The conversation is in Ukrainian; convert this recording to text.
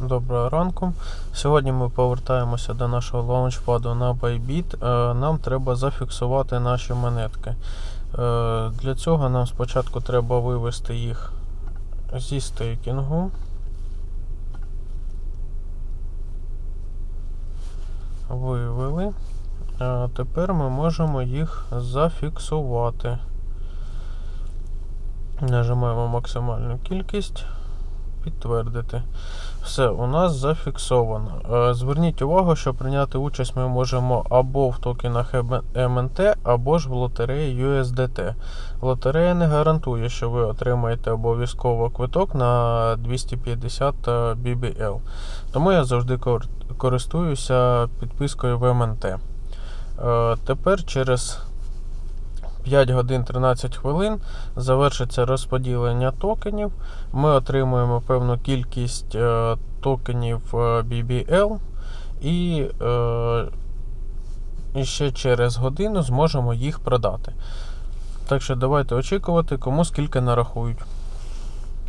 Доброго ранку. Сьогодні ми повертаємося до нашого лаунчпаду на Bybit. Е, Нам треба зафіксувати наші монетки. Е, Для цього нам спочатку треба вивести їх зі стейкінгу. Вивели. Тепер ми можемо їх зафіксувати. Нажимаємо максимальну кількість. Підтвердити. Все, у нас зафіксовано. Е, Зверніть увагу, що прийняти участь ми можемо або в токенах МНТ, або ж в лотереї USDT. Лотерея не гарантує, що ви отримаєте обов'язково квиток на 250 BBL. Тому я завжди користуюся підпискою в МНТ. Е, Тепер через 5 годин 13 хвилин завершиться розподілення токенів. Ми отримуємо певну кількість е, токенів е, BBL і, е, і ще через годину зможемо їх продати. Так що давайте очікувати, кому скільки нарахують.